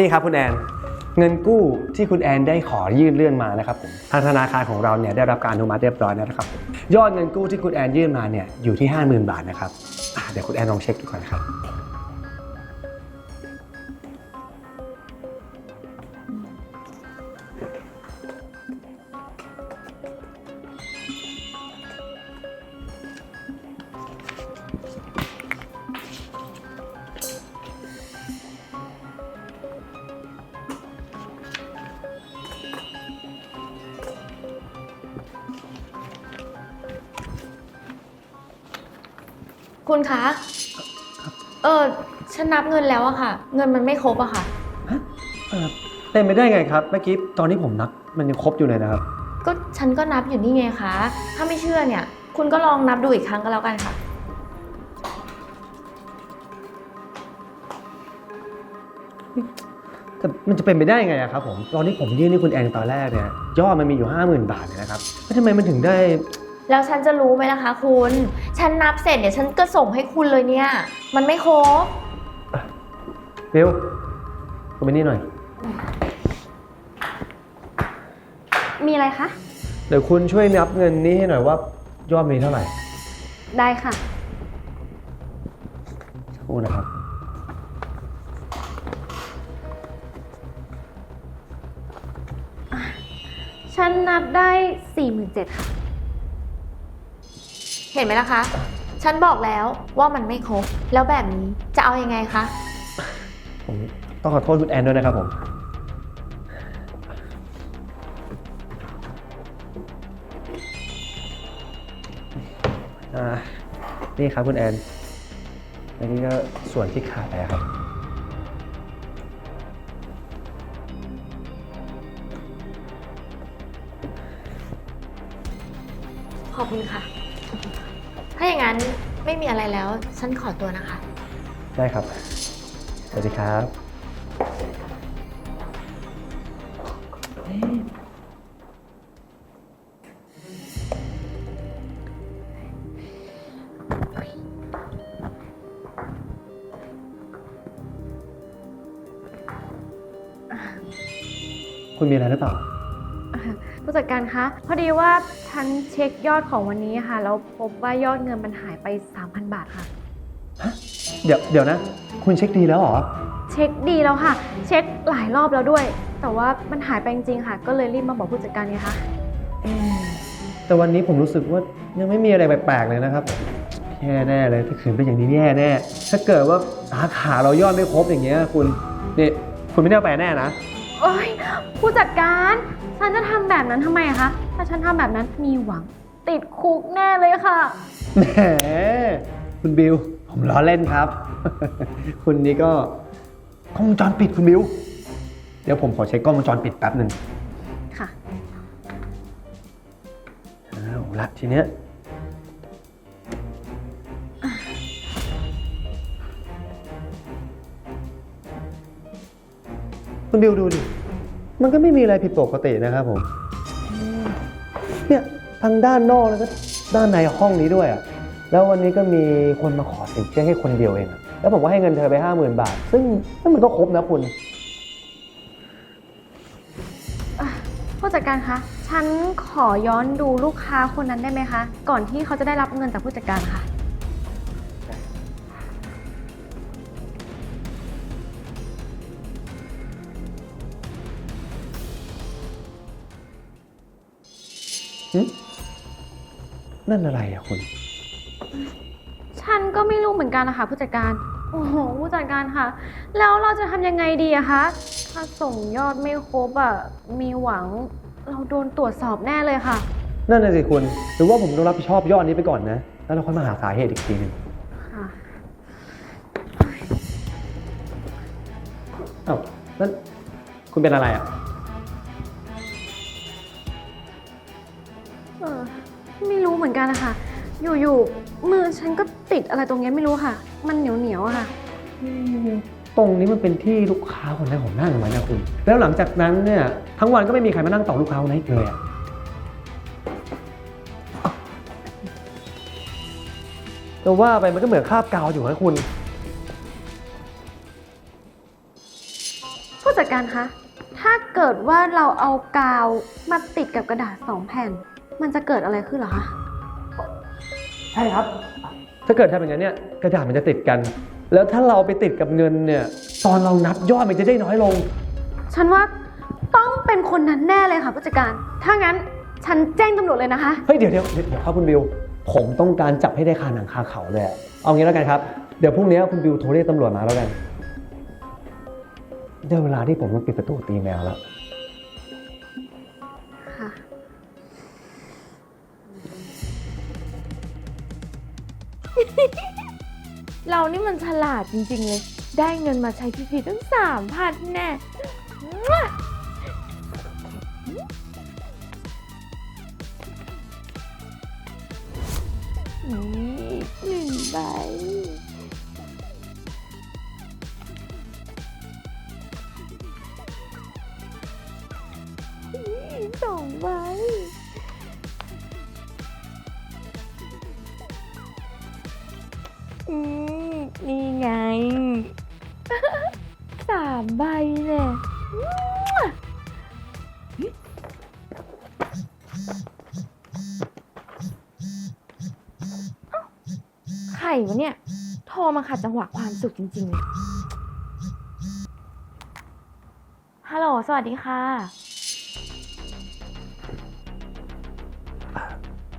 นี่ครับคุณแอนเงินกู้ที่คุณแอนได้ขอยื่นเลื่อนมานะครับผมทางธนาคารของเราเนี่ยได้รับการอนุมัติเรียบร้อยแล้วนะครับผมยอดเงินกู้ที่คุณแอนยื่นมาเนี่ยอยู่ที่ 50,000 บาทนะครับอะเดี๋ยวคุณแอนลองเช็คดูก่อนครับ คุณคะ เออฉันนับเงินแล้วอะค่ะ เงินมันไม่ครบอะค่ะเอ่อเป็นไปได้ไงครับ เมื่อกี้ตอนที่ผมนับมันยังครบอยู่เลยนะครับ ก็ฉันก็นับอยู่นี่ไงคะ ถ้าไม่เชื่อเนี่ย คุณก็ลองนับดูอีกครั้งก็แล้วกันค่ะ แต่มันจะเป็นไปได้ไงอะครับผม ตอนที่ผมยื่นให้คุณแอนตอนแรกเนี่ยยอดมันมีอยู่ 50,000 บาทเนี่ยนะครับแล้วทำไมมันถึงได้ แล้วฉันจะรู้ไหมล่ะคะคุณ ฉันนับเสร็จเดี๋ยวฉันก็ส่งให้คุณเลยเนี่ย มันไม่ครบเร็วคุณไปนี่หน่อย มีอะไรคะ เดี๋ยวคุณช่วยนับเงินนี้ให้หน่อยว่ายอดมีเท่าไหร่ได้ค่ะ สักครู่นะครับ ฉันนับได้ 47,000ค่ะ เห็นไหมล่ะคะ ฉันบอกแล้วว่ามันไม่ครบ แล้วแบบนี้จะเอายังไงคะ ผมต้องขอโทษคุณแอนด้วยนะครับผม อ่า นี่ครับคุณแอน อันนี้ก็ส่วนที่ขาดไปครับ ขอบคุณค่ะ ถ้าอย่างนั้นไม่มีอะไรแล้ว ฉันขอตัวนะคะ ได้ครับ สวัสดีครับ คุณมีอะไรหรือเปล่า จัดการคะ พอดีว่าฉันเช็คยอดของวันนี้ค่ะ แล้วพบว่ายอดเงินมันหายไป 3,000 บาทค่ะ เดี๋ยวเดี๋ยวนะ คุณเช็คดีแล้วเหรอ เช็คดีแล้วค่ะ เช็คหลายรอบแล้วด้วย แต่ว่ามันหายไปจริงๆค่ะ ก็เลยรีบมาบอกผู้จัดการไงคะแต่วันนี้ผมรู้สึกว่ายังไม่มีอะไรแปลกๆเลยนะครับแย่แน่เลยถ้าขืนเป็นอย่างนี้แย่แน่ถ้าเกิดว่าสาขาเรายอดไม่ครบอย่างเงี้ยคุณนี่คุณไม่ได้เอาไปแน่นะโอ๊ยผู้จัดการ ฉันจะทำแบบนั้นทำไมอะคะ ถ้าฉันทำแบบนั้นมีหวัง ติดคุกแน่เลยค่ะ แหมคุณบิว ผมล้อเล่นครับ คุณนี่ก็กล้องวงจรปิดคุณบิว เดี๋ยวผมขอเช็คกล้องวงจรปิดแป๊บหนึ่งค่ะ เอาละทีเนี้ยคุณบิวดูดิ มันก็ไม่มีอะไรผิดปกตินะครับผม เนี่ยทั้งด้านนอกแล้วก็ด้านในห้องนี้ด้วยอะแล้ววันนี้ก็มีคนมาขอสินเชื่อให้คนเดียวเองอะแล้วผมก็ให้เงินเธอไปห้าหมื่นบาท ซึ่งนั่นมันก็ครบนะคุณผู้จัดการคะ ฉันขอย้อนดูลูกค้าคนนั้นได้ไหมคะ ก่อนที่เขาจะได้รับเงินจากผู้จัดการค่ะ นั่นอะไรอะคุณ ฉันก็ไม่รู้เหมือนกันนะคะผู้จัดการ โอ้โหผู้จัดการคะแล้วเราจะทำยังไงดีอะคะ ถ้าส่งยอดไม่ครบอะมีหวังเราโดนตรวจสอบแน่เลยค่ะ นั่นน่ะสิคุณ หรือว่าผมต้องรับผิดชอบยอดนี้ไปก่อนนะ แล้วเราค่อยมาหาสาเหตุอีกทีหนึงค่ะอ้าวนั่นคุณเป็นอะไรอะ ไม่รู้เหมือนกันนะคะ อยู่ๆ มือฉันก็ติดอะไรตรงเนี้ยไม่รู้ค่ะ มันเหนียวๆอะค่ะ ตรงนี้มันเป็นที่ลูกค้าคนนั้นของนั่งไว้นะคุณ แล้วหลังจากนั้นเนี่ยทั้งวันก็ไม่มีใครมานั่งต่อลูกค้าคนนั้นอีกเลยอะแต่ว่าไปมันก็เหมือนคราบกาวอยู่นะคุณ ผู้จัดการคะ ถ้าเกิดว่าเราเอากาวมาติดกับกระดาษสองแผ่น มันจะเกิดอะไรขึ้นเหรอคะ ใช่ครับ ถ้าเกิดทำอย่างนั้นเนี่ยกระดาษมันจะติดกัน แล้วถ้าเราไปติดกับเงินเนี่ยตอนเรานับยอดมันจะได้น้อยลง ฉันว่าต้องเป็นคนนั้นแน่เลยค่ะผู้จัดการ ถ้างั้นฉันแจ้งตำรวจเลยนะคะ เฮ้ยเดี๋ยวเดี๋ยวเดี๋ยวครับคุณบิว ผมต้องการจับให้ได้คาหนังคาเขาเลยอะเอางี้แล้วกันครับ เดี๋ยวพรุ่งนี้คุณบิวโทรเรียกตำรวจมาแล้วกัน ได้เวลาที่ผมต้องปิดประตูตีแมวแล้ว เรานี่มันฉลาดจริงๆเลย ได้เงินมาใช้ฟรีๆตั้งสามพันแน่มานี่หนึ่งใบ ขัดจังหวะความสุขจริงๆเลยฮัลโหล สวัสดีค่ะ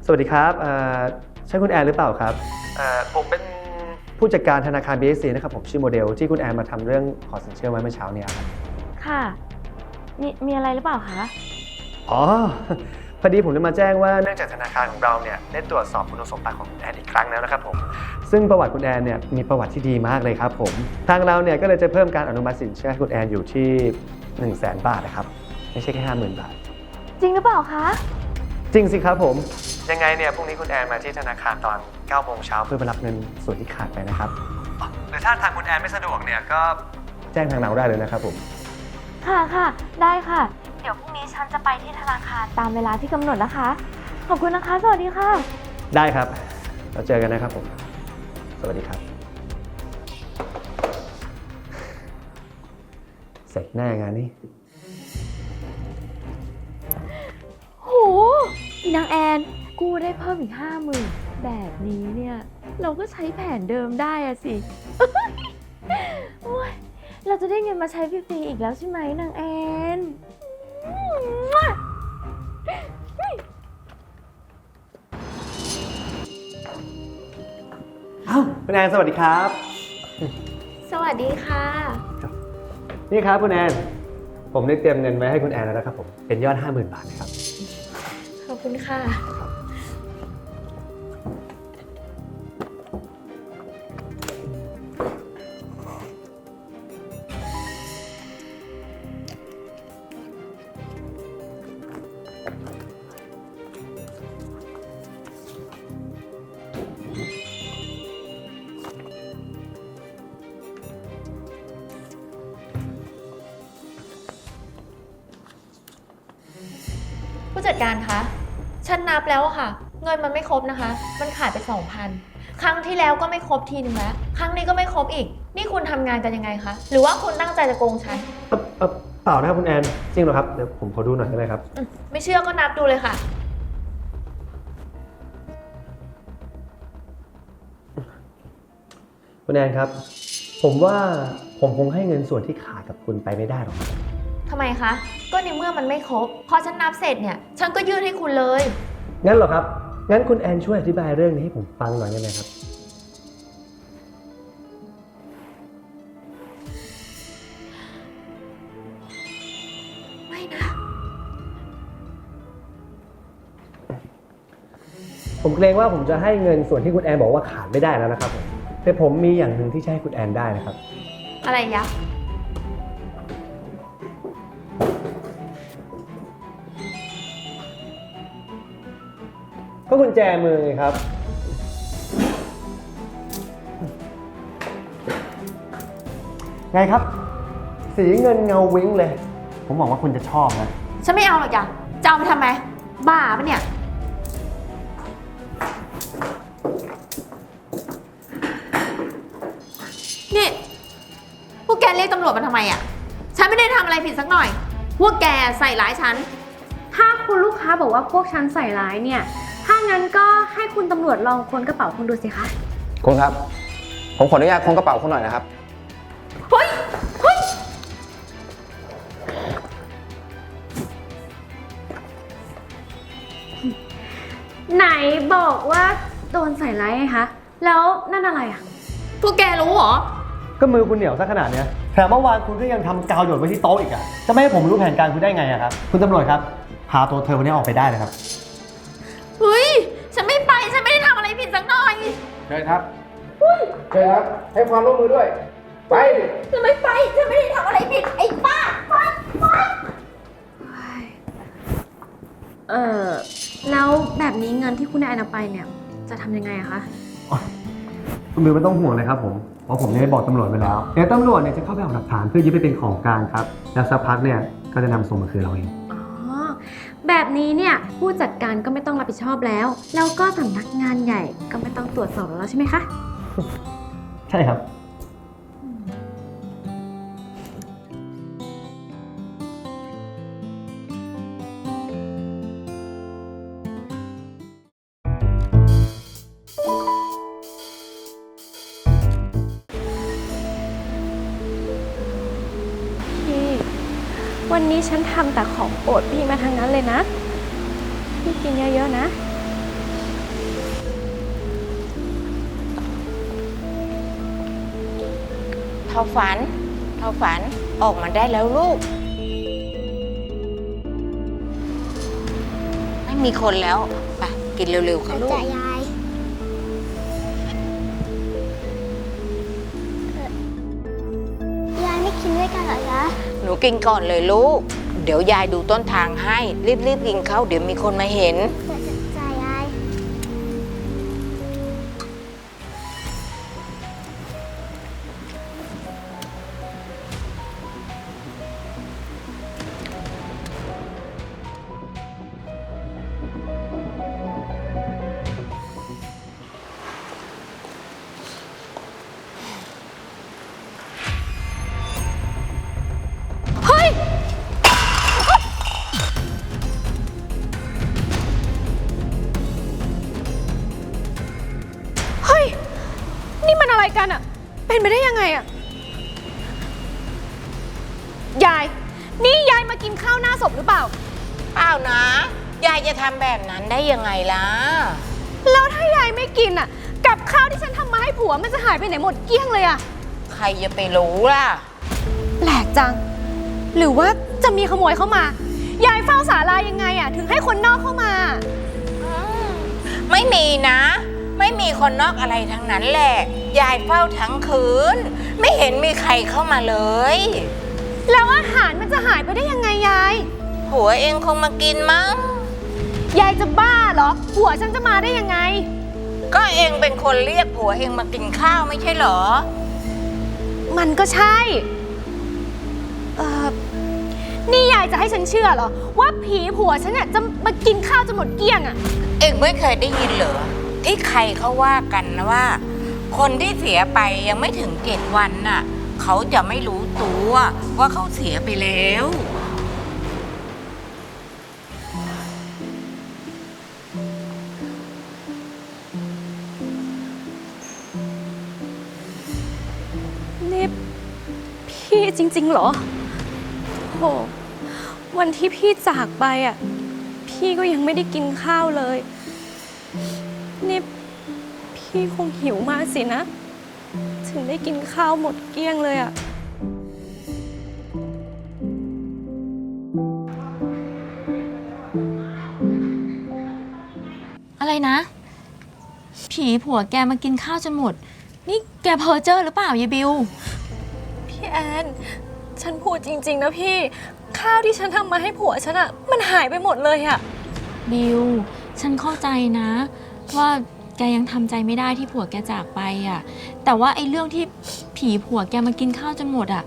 สวัสดีครับเอ่อใช่คุณแอนหรือเปล่าครับเอ่อผมเป็นผู้จัดการธนาคาร BSC นะครับผมชื่อโมเดลที่คุณแอนมาทำเรื่องขอสินเชื่อไว้เมื่อเช้าเนี่ยครับค่ะ มีมีอะไรหรือเปล่าคะ อ๋อ พอดีผมได้มาแจ้งว่าเนื่องจากธนาคารของเราเนี่ยได้ตรวจสอบคุณสมบัติของคุณแอนอีกครั้งแล้วนะครับผม ซึ่งประวัติคุณแอนเนี่ยมีประวัติที่ดีมากเลยครับผมทางเราเนี่ยก็เลยจะเพิ่มการอนุมัติสินเชื่อให้คุณแอนอยู่ที่ 1 0 0 0 0แบาทนะครับไม่ใช่แค่ห้าหมื่นบาท จริงหรือเปล่าคะ จริงสิครับผม ยังไงเนี่ยพรุ่งนี้คุณแอนมาที่ธนาคารตอน9โมงเช้าเพื่อไปรับเงินส่วนที่ขาดไปนะครับหรือถ้าทางคุณแอนไม่สะดวกเนี่ยก็แจ้งทางเราได้เลยนะครับผม ค่ะค่ะ ได้ค่ะ เดี๋ยวพรุ่งนี้ฉันจะไปที่ธนาคารตามเวลาที่กำหนดนะคะ ขอบคุณนะคะ สวัสดีค่ะ ได้ครับ เราเจอกันนะครับผม สวัสดีครับ เสร็จแน่งานนี้ โหอีนางแอน กู้ได้เพิ่มอีกห้าหมื่นแบบนี้เนี่ย เราก็ใช้แผนเดิมได้อะสิ โอ้ยเราจะได้เงินมาใช้ฟรีๆอีกแล้วใช่ไหมนางแอน อ้าวคุณแอนสวัสดีครับ สวัสดีค่ะ นี่ครับคุณแอน ผมได้เตรียมเงินไว้ให้คุณแอนแล้วนะครับผม เป็นยอด 50,000 บาทนะครับ ขอบคุณค่ะ มันขาดไป2,000ครั้งที่แล้วก็ไม่ครบทีนึงแล้วครั้งนี้ก็ไม่ครบอีก นี่คุณทำงานกันยังไงคะ หรือว่าคุณตั้งใจจะโกงฉันเอ่อเอ่อเปล่านะครับคุณแอน จริงเหรอครับ เดี๋ยวผมขอดูหน่อยได้ไหมครับ อืมไม่เชื่อก็นับดูเลยค่ะ คุณแอนครับ ผมว่าผมคงให้เงินส่วนที่ขาดกับคุณไปไม่ได้หรอกครับทำไมคะ ก็ในเมื่อมันไม่ครบ พอฉันนับเสร็จเนี่ย ฉันก็ยื่นให้คุณเลย งั้นเหรอครับ งั้นคุณแอนช่วยอธิบายเรื่องนี้ให้ผมฟังหน่อยได้ไหมครับ ไม่นะ ผมเกรงว่าผมจะให้เงินส่วนที่คุณแอนบอกว่าขาดไม่ได้แล้วนะครับผมแต่ผมมีอย่างหนึ่งที่จะให้คุณแอนได้นะครับ อะไรยะ ก็กุญแจมือไงครับ ไงครับ สีเงินเงาวิ้งเลย ผมบอกว่าคุณจะชอบนะ ฉันไม่เอาหรอกจ้ะจะเอาไปทำไม บ้าปะเนี่ย นี่ พวกแกเรียกตำรวจมาทำไมอะ ฉันฉันไม่ได้ทำอะไรผิดสักหน่อย พวกแกใส่ร้ายฉัน ถ้าคุณลูกค้าบอกว่าพวกฉันใส่ร้ายเนี่ยถ้า งั้นก็ให้คุณตำรวจลองค้นกระเป๋าคุณดูสิคะ คุณครับ ผมขออนุญาตค้นกระเป๋าคุณหน่อยนะครับ เฮ้ย เฮ้ย ไหนบอกว่าโดนใส่ร้ายไงคะ แล้วนั่นอะไรอะพวกแกรู้เหรอ ก็มือคุณเหนียวซะขนาดเนี้ยแถมเมื่อวานคุณก็ยังทำกาวหยดไว้ที่โต๊ะอีกอะจะไม่ให้ผมรู้แผนการคุณได้ไงอะครับ คุณตำรวจครับ พาตัวเธอคนนี้ออกไปได้เลยครับ ชิญครับเชิญครับ ให้ความร่วมมือด้วย ไปฉันไม่ไปฉันไม่ได้ทำอะไรผิดไอ้ป้าไปไปเออแล้วแบบนี้เงินที่คุณนายนำไปเนี่ย จะทำยังไงอะคะ คุณบิวไม่ต้องห่วงเลยครับผมเพราะผมเนี่ยได้บอกตำรวจไปแล้วเดี๋ยวตำรวจเนี่ยจะเข้าไปเอาหลักฐานเพื่อยึดไปเป็นของกลางครับ แล้วสักพักเนี่ยก็จะนำส่งมาคืนเราเองอ๋อ แบบนี้เนี่ยผู้จัดการก็ไม่ต้องรับผิดชอบแล้ว แล้วก็สำนักงานใหญ่ก็ไม่ต้องตรวจสอบแล้วใช่ไหมคะ ใช่ครับ นนี้ฉันทำแต่ของโปรดพี่มาทางนั้นเลยนะ พี่กินเยอะๆนะ เท่าฝัน เท่าฝัน ออกมาได้แล้วลูก ไม่มีคนแล้วไปกินเร็วๆค่ะลูกจะยายเอ่อยายไม่กินด้วยกันเหรอจ๊ะ หนูกินก่อนเลยลูก เดี๋ยวยายดูต้นทางให้ รีบๆกินเข้าเดี๋ยวมีคนมาเห็น อะไรกันอะเป็นไปได้ยังไงอะยาย นี่ยายมากินข้าวหน้าศพหรือเปล่า เปล่านะ ยายจะทำแบบนั้นได้ยังไงล่ะ แล้วถ้ายายไม่กินอะกับข้าวที่ฉันทำมาให้ผัวมันจะหายไปไหนหมดเกลี้ยงเลยอะใครจะไปรู้ล่ะ แปลกจัง หรือว่าจะมีขโมยเข้ามา ยายเฝ้าศาลายังไงอะถึงให้คนนอกเข้ามา ไม่มีนะ ไม่มีคนนอกอะไรทั้งนั้นแหละ ยายเฝ้าทั้งคืน ไม่เห็นมีใครเข้ามาเลย แล้วอาหารมันจะหายไปได้ยังไงยายผัวเองคงมากินมั้ง ยายจะบ้าเหรอ ผัวฉันจะมาได้ยังไง ก็เองเป็นคนเรียกผัวเองมากินข้าวไม่ใช่เหรอ มันก็ใช่ เอ่อนี่ยายจะให้ฉันเชื่อเหรอ ว่าผีผัวฉันเนี่ยจะมากินข้าวจนหมดเกลี้ยงอะ เองไม่เคยได้ยินเหรอ ที่ใครเขาว่ากันนะว่า คนที่เสียไปยังไม่ถึงเจ็ดวันน่ะ เขาจะไม่รู้ตัวว่าเขาเสียไปแล้ว นี่พี่จริง ๆ เหรอโหวันที่พี่จากไปอะ พี่ก็ยังไม่ได้กินข้าวเลย นี่พี่คงหิวมากสินะ ถึงได้กินข้าวหมดเกลี้ยงเลยอะอะไรนะ ผีผัวแกมากินข้าวจนหมด นี่แกเพอเจอร์หรือเปล่ายายบิว พี่แอน ฉันพูดจริง ๆ นะพี่ ข้าวที่ฉันทำมาให้ผัวฉันอะมันหายไปหมดเลยอะบิว ฉันเข้าใจนะ ว่าแกยังทำใจไม่ได้ที่ผัวแกจากไปอะ แต่ว่าไอ้เรื่องที่ผีผัวแกมากินข้าวจนหมดอะ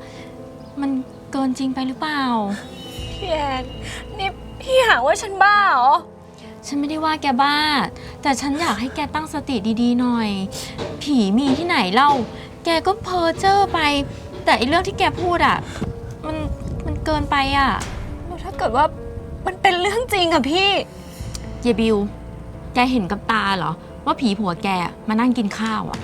มันเกินจริงไปหรือเปล่า พี่แอนนี่พี่หาว่าฉันบ้าเหรอ ฉันไม่ได้ว่าแกบ้า แต่ฉันอยากให้แกตั้งสติดีๆหน่อย ผีมีที่ไหนเล่า แกก็เพ้อเจ้อไป แต่ไอ้เรื่องที่แกพูดอะ มันเกินไปอะแล้วถ้าเกิดว่ามันเป็นเรื่องจริงอะพี่ เยบิว แกเห็นกับตาเหรอ ว่าผีผัวแกมานั่งกินข้าวอะ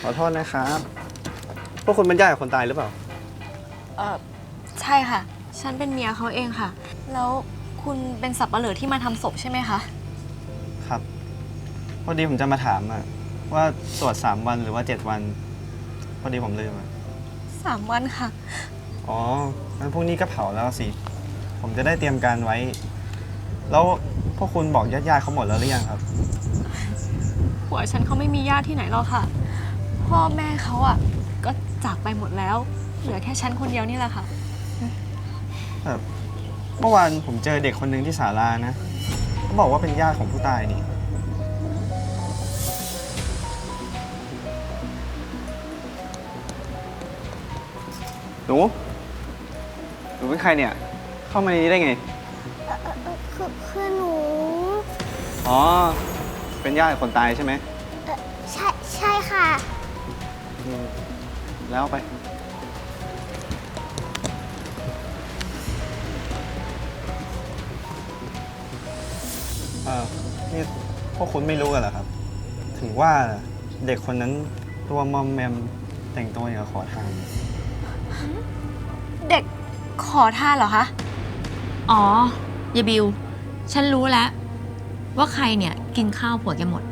ขอโทษนะครับ พวกคุณเป็นญาติกับคนตายหรือเปล่า เออใช่ค่ะ ฉันเป็นเมียเขาเองค่ะ แล้วคุณเป็นสับปะเหลือที่มาทำศพใช่ไหมคะ ครับ พอดีผมจะมาถามอะว่าสวดสามวันหรือว่าเจ็ดวัน พอดีผมลืมอะสามวันค่ะ อ๋องั้นพรุ่งนี้ก็เผาแล้วสิ ผมจะได้เตรียมการไว้ แล้วพวกคุณบอกญาติๆเขาหมดแล้วหรือยังครับ ผัวฉันเขาไม่มีญาติที่ไหนหรอกค่ะ พ่อแม่เขาอะ ก็จากไปหมดแล้ว เหลือแค่ฉันคนเดียวนี่แหละค่ะ แบบเมื่อวานผมเจอเด็กคนหนึ่งที่ศาลานะเขาบอกว่าเป็นญาติของผู้ตายนี่ หนู หนูเป็นใครเนี่ย เข้ามาในนี้ได้ไงคือคือหนูอ๋อ เป็นญาติกับคนตายใช่ไหมเอ่อใช่ใช่ค่ะ อืมแล้วไป เออนี่พวกคุณไม่รู้กันเหรอครับ ถึงว่าเด็กคนนั้นตัวมอมแมมแต่งตัวอย่างกับขอทาน เด็กขอทานเหรอคะ อ๋อเยบิว ฉันรู้แล้ว ว่าใครเนี่ยกินข้าวผัวแกหมด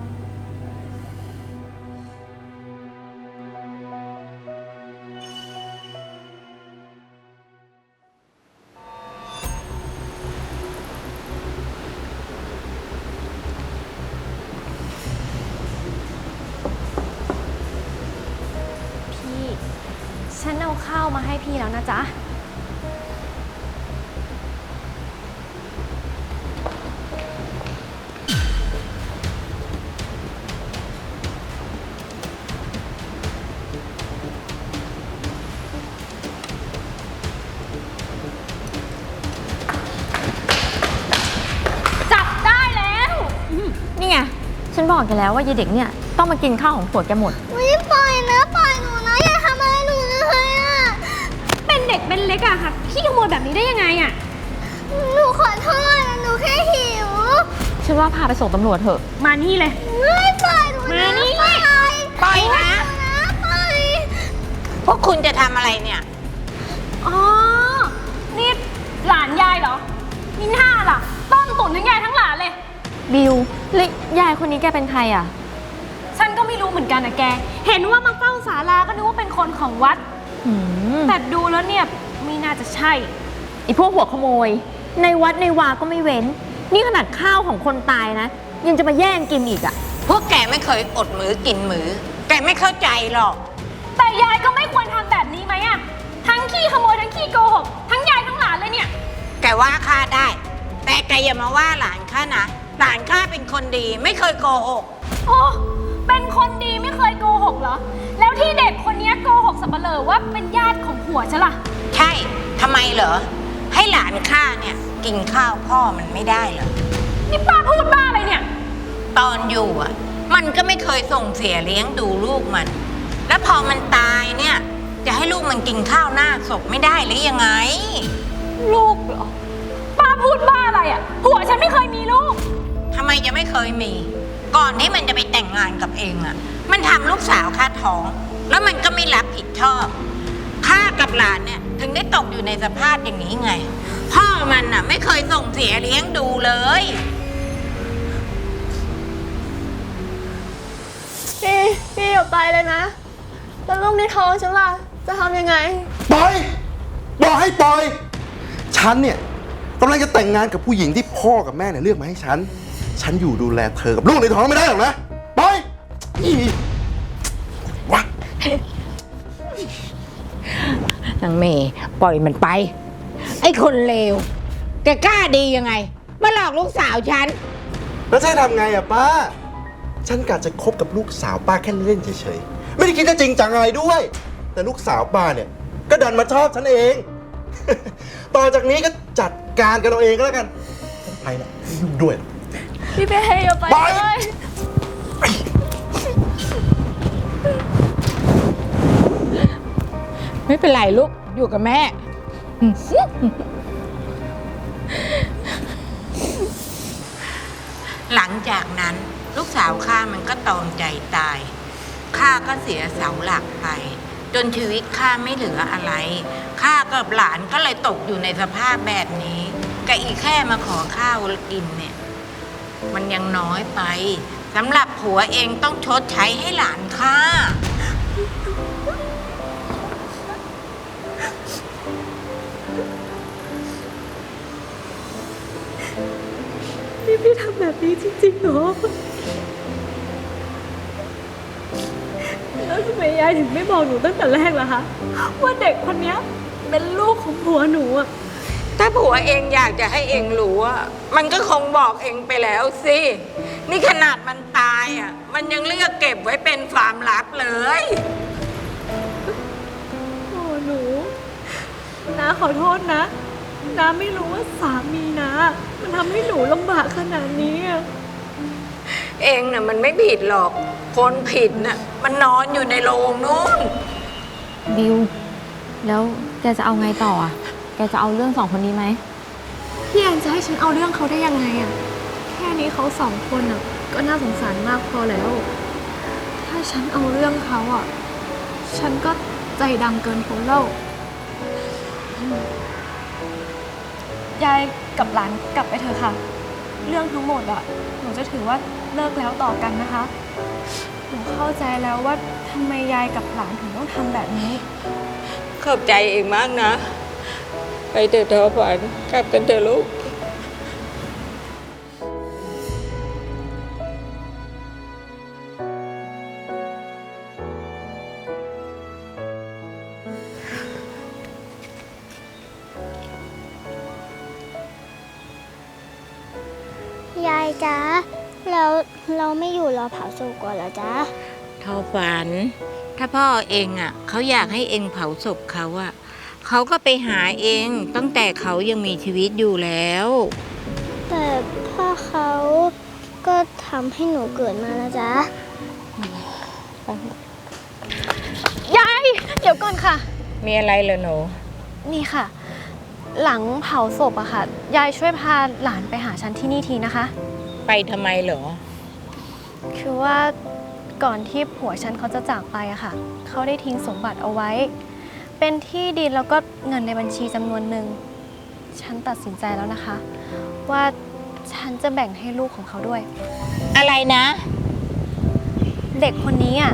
บอกแกแล้วว่ายายเด็กเนี่ยต้องมากินข้าวของผัวแกหมดไม่ปล่อยนะปล่อยหนูนะอย่าทำอะไรหนูเลยอะ เป็นเด็กเป็นเล็กอะค่ะพี่ขโมยแบบนี้ได้ยังไงอะหนูขอโทษนะหนูแค่หิวฉันว่าพาไปส่งตำรวจเถอะ มานี่เลยไม่ปล่อยหนูนะมานี่ ปล่อยปล่อยนะนะ ปล่อยพวกคุณจะทำอะไรเนี่ย อ๋อ นี่หลานยายเหรอนี่หน้าล่ะ ต้มตุ๋นทั้งยายทั้งหลานเลย บิวแล้ว ยายคนนี้แกเป็นใครอะ ฉันก็ไม่รู้เหมือนกันนะแก เห็นว่ามาเฝ้าศาลาก็นึกว่าเป็นคนของวัด หืมแต่ดูแล้วเนี่ยไม่น่าจะใช่ ไอพวกหัวขโมย ในวัดในวาก็ไม่เว้น นี่ขนาดข้าวของคนตายนะ ยังจะมาแย่งกินอีกอะ พวกแกไม่เคยอดมือกินมือ แกไม่เข้าใจหรอก แต่ยายก็ไม่ควรทำแบบนี้ไหมอะทั้งขี้ขโมยทั้งขี้โกหกทั้งยายทั้งหลานเลยเนี่ย แกว่าข้าได้ แต่แกอย่ามาว่าหลานข้านะ หลานข้าเป็นคนดีไม่เคยโกหก โอ้เป็นคนดีไม่เคยโกหกเหรอ แล้วที่เด็กคนนี้โกหกสับเปลอว่าเป็นญาติของผัวฉันล่ะ ใช่ทำไมเหรอ ให้หลานข้าเนี่ยกินข้าวพ่อมันไม่ได้เหรอ นี่ป้าพูดบ้าอะไรเนี่ย ตอนอยู่อะ มันก็ไม่เคยส่งเสียเลี้ยงดูลูกมัน แล้วพอมันตายเนี่ย จะให้ลูกมันกินข้าวหน้าศพไม่ได้หรือยังไง ลูกเหรอ ป้าพูดบ้าอะไรอะผัวฉันไม่เคยมีลูก ทำไมจะไม่เคยมี ก่อนที่มันจะไปแต่งงานกับเองอะ่ะมันทำลูกสาวค่าท้อง แล้วมันก็ไม่รับผิดชอบข้ากับหลานเนี่ยถึงได้ตกอยู่ในสภาพอย่างนี้ไง พ่อมันน่ะ ไม่เคยส่งเสียเลี้ยงดูเลย พี่ พี่อย่าไปเลยนะ แล้วลูกในท้องฉันล่ะ จะทำยังไง ปล่อยบอกให้ปล่อย ฉันเนี่ยกำลังจะแต่งงานกับผู้หญิงที่พ่อกับแม่เนี่ยเลือกมาให้ฉัน ฉันอยู่ดูแลเธอกับลูกในท้องไม่ได้หรอกนะปล่อยอีวะนางเมย์ปล่อยมันไป ไอ้คนเลวแกกล้าดียังไง มาหลอกลูกสาวฉัน แล้วจะให้ทำไงอะป้า ฉันกะจะคบกับลูกสาวป้าแค่เล่นๆเฉยๆ ไม่ได้คิดจะจริงจังอะไรด้วย แต่ลูกสาวป้าเนี่ย ก็ดันมาชอบฉันเอง ต่อจากนี้ก็จัดการกันเราเองก็แล้วกันฉันไปละไม่ยุ่งด้วย พี่เป้อย่าไปไป เลยไม่เป็นไรลูก อยู่กับแม่หลังจากนั้นลูกสาวข้ามันก็ตอมใจตาย ข้าก็เสียเสาหลักไป จนชีวิตข้าไม่เหลืออะไร ข้ากับหลานก็เลยตกอยู่ในสภาพแบบนี้กับอีแค่มาขอข้าวกินเนี่ย มันยังน้อยไปสำหรับผัวเองต้องชดใช้ให้หลานข้านี่พี่ทำแบบนี้จริงๆเหรอ แล้วทำไมยายถึงไม่บอกหนูตั้งแต่แรกล่ะคะ ว่าเด็กคนเนี้ยเป็นลูกของผัวหนูอะ ถ้าผัวเองอยากจะให้เองรู้อะมันก็คงบอกเองไปแล้วสิ นี่ขนาดมันตายอะมันยังเลือกเก็บไว้เป็นความลับเลย โอ้หนูน้าขอโทษนะน้าไม่รู้ว่าสามีนะมันทำให้หนูลำบากขนาดนี้อะเองน่ะมันไม่ผิดหรอก คนผิดน่ะมันนอนอยู่ในโรงนู้นบิว แล้วแกจะเอาไงต่ออะ แกจะเอาเรื่องสองคนนี้ไหม พี่แอนจะให้ฉันเอาเรื่องเขาได้ยังไงอะแค่นี้เขาสองคนอะก็น่าสงสารมากพอแล้ว ถ้าฉันเอาเรื่องเขาอะฉันก็ใจดำเกินพ้นแล้วยายกับหลานกลับไปเถอะค่ะ เรื่องทั้งหมดอะหนูจะถือว่าเลิกแล้วต่อกันนะคะ หนูเข้าใจแล้วว่าทำไมยายกับหลานถึงต้องทำแบบนี้ ขอบใจเองมากนะ ไปเถอะทอฝันกลับกันเถอะลูกยายจ๊ะแล้วเราไม่อยู่รอเผาศพก่อนเหรอจ๊ะทอฝัน ถ้าพ่อเองอะเขาอยากให้เองเผาศพเขาอะ เขาก็ไปหาเองตั้งแต่เขายังมีชีวิตอยู่แล้ว แต่พ่อเขาก็ทำให้หนูเกิดมาแล้วจ๊ะยายเดี๋ยวก่อนค่ะ มีอะไรเหรอหนู นี่ค่ะ หลังเผาศพอะค่ะ ยายช่วยพาหลานไปหาฉันที่นี่ทีนะคะ ไปทำไมเหรอ คือว่าก่อนที่ผัวฉันเขาจะจากไปอะค่ะ เขาได้ทิ้งสมบัติเอาไว้ เป็นที่ดินแล้วก็เงินในบัญชีจำนวนหนึ่ง ฉันตัดสินใจแล้วนะคะ ว่าฉันจะแบ่งให้ลูกของเขาด้วย อะไรนะ เด็กคนนี้อะ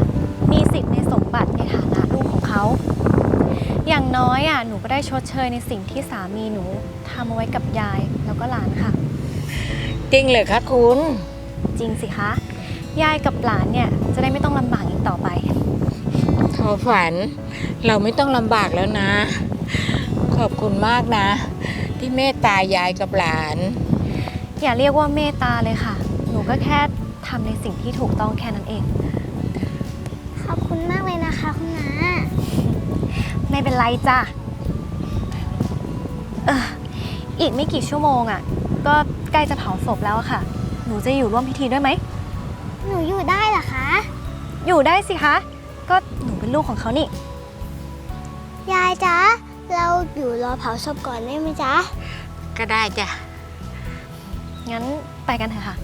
มีสิทธิ์ในสมบัติในฐานะลูกของเขา อย่างน้อยอะหนูก็ได้ชดเชยในสิ่งที่สามีหนูทำเอาไว้กับยายแล้วก็หลานค่ะ จริงเหรอคะคุณ จริงสิคะ ยายกับหลานเนี่ยจะได้ไม่ต้องลำบากอีกต่อไป ทอฝัน เราไม่ต้องลำบากแล้วนะ ขอบคุณมากนะ ที่เมตตายายกับหลาน อย่าเรียกว่าเมตตาเลยค่ะ หนูก็แค่ทำในสิ่งที่ถูกต้องแค่นั้นเอง ขอบคุณมากเลยนะคะคุณน้าไม่เป็นไรจ้ะเอออีกไม่กี่ชั่วโมงอะ ก็ใกล้จะเผาศพแล้วอะค่ะ หนูจะอยู่ร่วมพิธีด้วยไหม หนูอยู่ได้เหรอคะ อยู่ได้สิคะ ก็หนู เป็นลูกของเขานี่ ยายจ๊ะ เราอยู่รอเผาศพก่อนได้ไหมจ๊ะ ก็ได้จ้ะ งั้นไปกันเถอะค่ะ